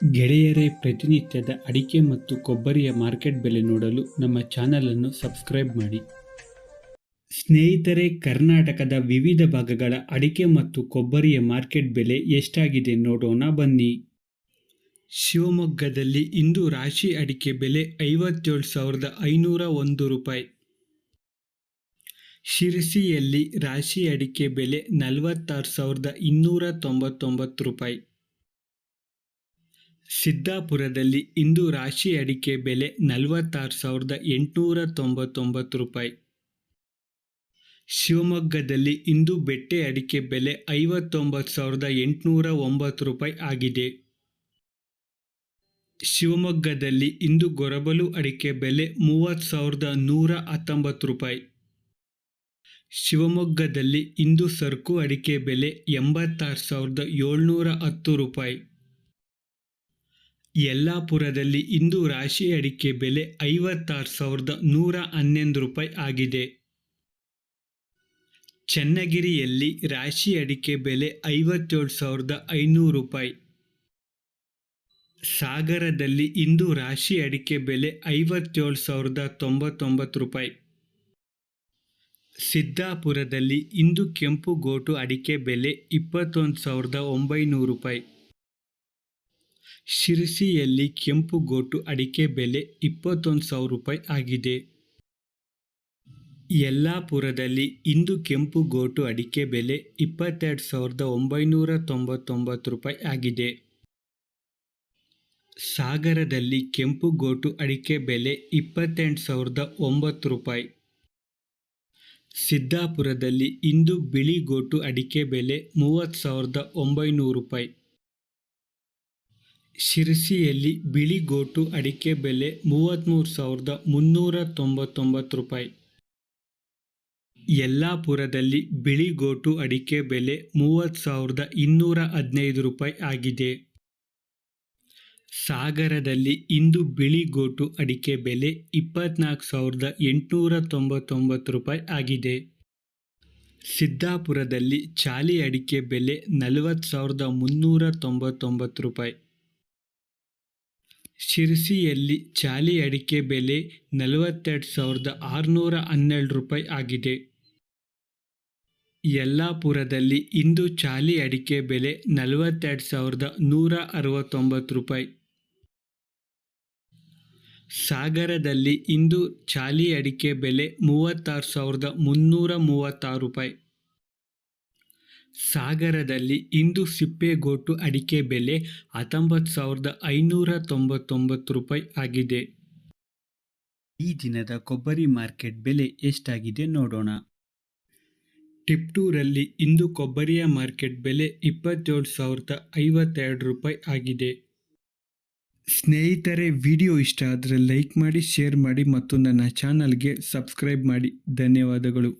ಗೆಳೆಯರೇ, ಪ್ರತಿನಿತ್ಯದ ಅಡಿಕೆ ಮತ್ತು ಕೊಬ್ಬರಿಯ ಮಾರ್ಕೆಟ್ ಬೆಲೆ ನೋಡಲು ನಮ್ಮ ಚಾನಲನ್ನು ಸಬ್ಸ್ಕ್ರೈಬ್ ಮಾಡಿ. ಸ್ನೇಹಿತರೆ, ಕರ್ನಾಟಕದ ವಿವಿಧ ಭಾಗಗಳ ಅಡಿಕೆ ಮತ್ತು ಕೊಬ್ಬರಿಯ ಮಾರ್ಕೆಟ್ ಬೆಲೆ ಎಷ್ಟಾಗಿದೆ ನೋಡೋಣ ಬನ್ನಿ. ಶಿವಮೊಗ್ಗದಲ್ಲಿ ಇಂದು ರಾಶಿ ಅಡಿಕೆ ಬೆಲೆ ಐವತ್ತೇಳು ಸಾವಿರದ ಐನೂರ ಒಂದು ರೂಪಾಯಿ. ಶಿರಸಿಯಲ್ಲಿ ರಾಶಿ ಅಡಿಕೆ ಬೆಲೆ ನಲವತ್ತಾರು ಸಾವಿರದ ಇನ್ನೂರ ತೊಂಬತ್ತೊಂಬತ್ತು ರೂಪಾಯಿ. ಸಿದ್ದಾಪುರದಲ್ಲಿ ಇಂದು ರಾಶಿ ಅಡಿಕೆ ಬೆಲೆ ನಲವತ್ತಾರು ಸಾವಿರದ ಎಂಟುನೂರ ತೊಂಬತ್ತೊಂಬತ್ತು ರೂಪಾಯಿ. ಶಿವಮೊಗ್ಗದಲ್ಲಿ ಇಂದು ಬೆಟ್ಟೆ ಅಡಿಕೆ ಬೆಲೆ ಐವತ್ತೊಂಬತ್ತು ಸಾವಿರದ ಎಂಟುನೂರ ಒಂಬತ್ತು ರೂಪಾಯಿ ಆಗಿದೆ. ಶಿವಮೊಗ್ಗದಲ್ಲಿ ಇಂದು ಗೊರಬಲು ಅಡಿಕೆ ಬೆಲೆ ಮೂವತ್ತು ಸಾವಿರದ ನೂರ ಹತ್ತೊಂಬತ್ತು ರೂಪಾಯಿ. ಶಿವಮೊಗ್ಗದಲ್ಲಿ ಇಂದು ಸರಕು ಅಡಿಕೆ ಬೆಲೆ ಎಂಬತ್ತಾರು ಸಾವಿರದ ಏಳ್ನೂರ ಹತ್ತು ರೂಪಾಯಿ. ಯಲ್ಲಾಪುರದಲ್ಲಿ ಇಂದು ರಾಶಿ ಅಡಿಕೆ ಬೆಲೆ ಐವತ್ತಾರು ಸಾವಿರದ ನೂರ ಹನ್ನೊಂದು ರೂಪಾಯಿ ಆಗಿದೆ. ಚನ್ನಗಿರಿಯಲ್ಲಿ ರಾಶಿ ಅಡಿಕೆ ಬೆಲೆ ಐವತ್ತೇಳು ಸಾವಿರದ ಐನೂರು ರೂಪಾಯಿ. ಸಾಗರದಲ್ಲಿ ಇಂದು ರಾಶಿ ಅಡಿಕೆ ಬೆಲೆ ಐವತ್ತೇಳು ಸಾವಿರದ ತೊಂಬತ್ತೊಂಬತ್ತು ರೂಪಾಯಿ. ಸಿದ್ದಾಪುರದಲ್ಲಿ ಇಂದು ಕೆಂಪು ಗೋಟು ಅಡಿಕೆ ಬೆಲೆ ಇಪ್ಪತ್ತೊಂದು ಸಾವಿರದ ಒಂಬೈನೂರು ರೂಪಾಯಿ. ಶಿರಸಿಯಲ್ಲಿ ಕೆಂಪು ಗೋಟು ಅಡಿಕೆ ಬೆಲೆ ಇಪ್ಪತ್ತೊಂದು ಸಾವಿರ ರೂಪಾಯಿ ಆಗಿದೆ. ಯಲ್ಲಾಪುರದಲ್ಲಿ ಇಂದು ಕೆಂಪು ಗೋಟು ಅಡಿಕೆ ಬೆಲೆ ಇಪ್ಪತ್ತೆರಡು ಸಾವಿರದ ಒಂಬೈನೂರ ತೊಂಬತ್ತೊಂಬತ್ತು ರೂಪಾಯಿ ಆಗಿದೆ. ಸಾಗರದಲ್ಲಿ ಕೆಂಪು ಗೋಟು ಅಡಿಕೆ ಬೆಲೆ ಇಪ್ಪತ್ತೆಂಟು ಸಾವಿರದ ಒಂಬತ್ತು ರೂಪಾಯಿ. ಸಿದ್ದಾಪುರದಲ್ಲಿ ಇಂದು ಬಿಳಿ ಗೋಟು ಅಡಿಕೆ ಬೆಲೆ ಮೂವತ್ತು ಸಾವಿರದ ಒಂಬೈನೂರು ರೂಪಾಯಿ. ಶಿರಸಿಯಲ್ಲಿ ಬಿಳಿ ಗೋಟು ಅಡಿಕೆ ಬೆಲೆ ಮೂವತ್ತ್ಮೂರು ಸಾವಿರದ ಮುನ್ನೂರ ತೊಂಬತ್ತೊಂಬತ್ತು ರೂಪಾಯಿ. ಯಲ್ಲಾಪುರದಲ್ಲಿ ಬಿಳಿ ಗೋಟು ಅಡಿಕೆ ಬೆಲೆ ಮೂವತ್ತು ಸಾವಿರದ ಇನ್ನೂರ ಹದಿನೈದು ರೂಪಾಯಿ ಆಗಿದೆ. ಸಾಗರದಲ್ಲಿ ಇಂದು ಬಿಳಿ ಗೋಟು ಅಡಿಕೆ ಬೆಲೆ ಇಪ್ಪತ್ನಾಲ್ಕು ಸಾವಿರದ ಎಂಟುನೂರ ತೊಂಬತ್ತೊಂಬತ್ತು ರೂಪಾಯಿ ಆಗಿದೆ. ಸಿದ್ದಾಪುರದಲ್ಲಿ ಚಾಲಿ ಅಡಿಕೆ ಬೆಲೆ ನಲವತ್ತು ಸಾವಿರದ ಮುನ್ನೂರ ತೊಂಬತ್ತೊಂಬತ್ತು ರೂಪಾಯಿ. ಶಿರಸಿಯಲ್ಲಿ ಚಾಲಿ ಅಡಿಕೆ ಬೆಲೆ ನಲವತ್ತೆರಡು ಸಾವಿರದ ಆರುನೂರ ಹನ್ನೆರಡು ರೂಪಾಯಿ ಆಗಿದೆ. ಯಲ್ಲಾಪುರದಲ್ಲಿ ಇಂದು ಚಾಲಿ ಅಡಿಕೆ ಬೆಲೆ ನಲವತ್ತೆರಡು ಸಾವಿರದ ನೂರ ಅರವತ್ತೊಂಬತ್ತು ರೂಪಾಯಿ. ಸಾಗರದಲ್ಲಿ ಇಂದು ಚಾಲಿ ಅಡಿಕೆ ಬೆಲೆ ಮೂವತ್ತಾರು ಸಾವಿರದ ಮುನ್ನೂರ ಮೂವತ್ತಾರು ರೂಪಾಯಿ. ಸಾಗರದಲ್ಲಿ ಇಂದು ಸಿಪ್ಪೆಗೋಟು ಅಡಿಕೆ ಬೆಲೆ ಹತ್ತೊಂಬತ್ತು ಸಾವಿರದ ಐನೂರ ತೊಂಬತ್ತೊಂಬತ್ತು ರೂಪಾಯಿ ಆಗಿದೆ. ಈ ದಿನದ ಕೊಬ್ಬರಿ ಮಾರ್ಕೆಟ್ ಬೆಲೆ ಎಷ್ಟಾಗಿದೆ ನೋಡೋಣ. ಟಿಪ್ಟೂರಲ್ಲಿ ಇಂದು ಕೊಬ್ಬರಿಯ ಮಾರ್ಕೆಟ್ ಬೆಲೆ ಇಪ್ಪತ್ತೇಳು ಸಾವಿರದ ಐವತ್ತೆರಡು ರೂಪಾಯಿ ಆಗಿದೆ. ಸ್ನೇಹಿತರೆ ವಿಡಿಯೋ ಇಷ್ಟ ಆದರೆ ಲೈಕ್ ಮಾಡಿ ಶೇರ್ ಮಾಡಿ ಮತ್ತು ನನ್ನ ಚಾನಲ್ಗೆ ಸಬ್ಸ್ಕ್ರೈಬ್ ಮಾಡಿ. ಧನ್ಯವಾದಗಳು.